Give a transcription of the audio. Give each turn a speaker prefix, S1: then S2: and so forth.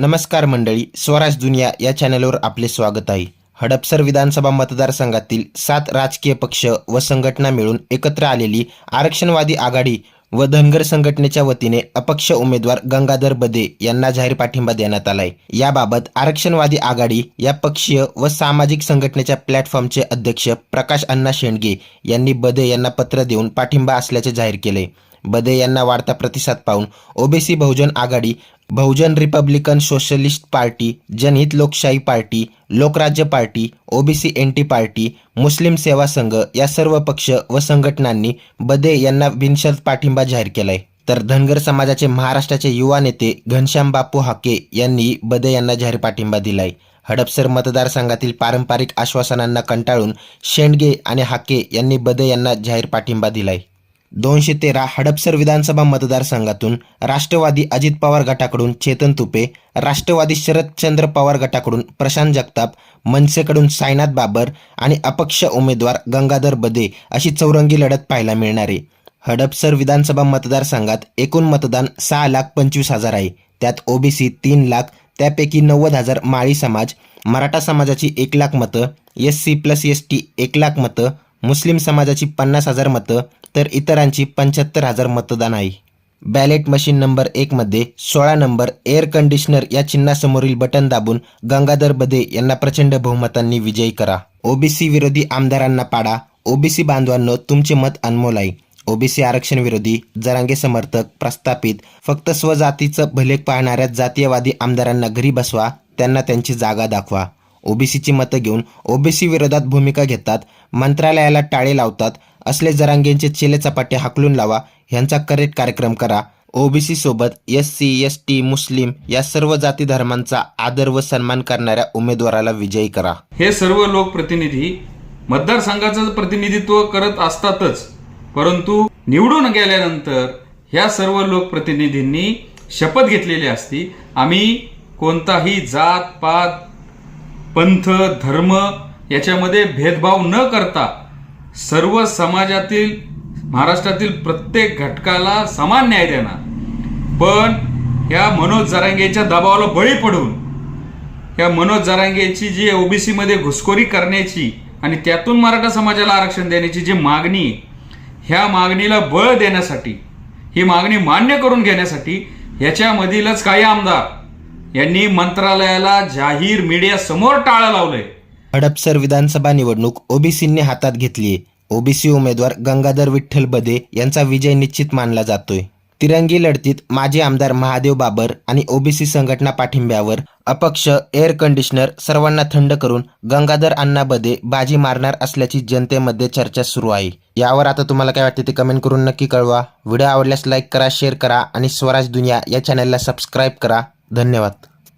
S1: नमस्कार मंडळी स्वराज दुनिया या चॅनलवर आपले स्वागत आहे. हडपसर विधानसभा मतदारसंघातील सात राजकीय पक्ष व संघटना मिळून एकत्र आलेली आरक्षणवादी आघाडी व धनगर संघटनेच्या वतीने अपक्ष उमेदवार गंगाधर बदे यांना जाहीर पाठिंबा देण्यात आलाय. याबाबत आरक्षणवादी आघाडी या पक्षीय व सामाजिक संघटनेच्या प्लॅटफॉर्मचे अध्यक्ष प्रकाश अण्णा शेंडगे यांनी बदे यांना पत्र देऊन पाठिंबा असल्याचे जाहीर केले. बदे यांना वाढता प्रतिसाद पाहून OBC Bahujan Aghadi Bahujan Republican Socialist Party Janhit Lokshahi Party Lokrajya Party OBC N T Party Muslim Seva Sangh या सर्व पक्ष व संघटनांनी बदे यांना बिनशर्त पाठिंबा जाहीर केलाय. तर धनगर समाजाचे महाराष्ट्राचे युवा नेते घनश्याम बापू हाके यांनी बदे यांना जाहीर पाठिंबा दिलाय. हडपसर मतदारसंघातील पारंपरिक आश्वासनांना कंटाळून शेंडगे आणि हाके यांनी बदे यांना जाहीर पाठिंबा दिलाय. दोनशे तेरा हडपसर विधानसभा मतदारसंघातून राष्ट्रवादी अजित पवार गटाकडून चेतन तुपे राष्ट्रवादी शरदचंद्र पवार गटाकडून प्रशांत जगताप मनसेकडून सायनाथ बाबर आणि अपक्ष उमेदवार गंगाधर बदे अशी चौरंगी लढत पाहायला मिळणार आहे. हडपसर विधानसभा मतदारसंघात एकूण मतदान सहा लाख पंचवीस हजार आहे. त्यात ओबीसी तीन लाख त्यापैकी नव्वद हजार माळी समाज मराठा समाजाची एक लाख मतं S C plus S T एक लाख मतं मुस्लिम समाजाची पन्नास हजार मतं तर इतरांची पंच्याहत्तर हजार मतदान आहे. बॅलेट मशीन नंबर एकमध्ये सोळा नंबर एअर कंडिशनर या चिन्हासमोरील बटन दाबून गंगाधर बदे यांना प्रचंड बहुमतांनी विजयी करा. ओबीसी विरोधी आमदारांना पाडा. ओबीसी बांधवांनो तुमचे मत अनमोल आहे. ओबीसी आरक्षण विरोधी जरांगे समर्थक प्रस्थापित. फक्त स्वजातीचं भले पाहणाऱ्या जातीयवादी आमदारांना घरी बसवा. त्यांना त्यांची जागा दाखवा. ओबीसीची मतं घेऊन ओबीसी विरोधात भूमिका घेतात मंत्रालयाला टाळे लावतात असले जरांगेंचे चेले चपाटे हाकलून लावा ह्यांचा करेक्ट कार्यक्रम करा. ओबीसी सोबत एस सी एस टी मुस्लिम या सर्व जाती धर्मांचा आदर व सन्मान करणाऱ्या उमेदवाराला विजयी करा.
S2: हे सर्व लोकप्रतिनिधी मतदारसंघाचं प्रतिनिधित्व करत असतातच परंतु निवडून गेल्यानंतर ह्या सर्व लोकप्रतिनिधींनी शपथ घेतलेली असती आम्ही कोणताही जात पात पंथ धर्म याच्यामध्ये भेदभाव न करता सर्व समाजातील महाराष्ट्रातील प्रत्येक घटकाला समान न्याय देणार. पण या मनोज जरांगेच्या दबावाला बळी पडून या मनोज जरांगेची जी ओबीसीमध्ये घुसखोरी करण्याची आणि त्यातून मराठा समाजाला आरक्षण देण्याची जी मागणी आहे, ह्या मागणीला बळ देण्यासाठी ही मागणी मान्य करून घेण्यासाठी ह्याच्यामधीलच काही आमदार यांनी मंत्रालयाला जाहीर मीडिया समोर टाळं लावलंय.
S1: हडपसर विधानसभा निवडणूक ओबीसींनी हातात घेतली ओबीसी उमेदवार गंगाधर विठ्ठल बदे यांचा विजय निश्चित मानला जातोय. तिरंगी लढतीत माजी आमदार महादेव बाबर आणि ओबीसी संघटना पाठिंब्यावर अपक्ष एअर कंडिशनर सर्वांना थंड करून गंगाधर अण्णा बदे बाजी मारणार असल्याची जनतेमध्ये चर्चा सुरू आहे. यावर आता तुम्हाला काय वाटते ते कमेंट करून नक्की कळवा. व्हिडिओ आवडल्यास लाईक करा शेअर करा आणि स्वराज दुनिया या चॅनलला सबस्क्राईब करा. धन्यवाद.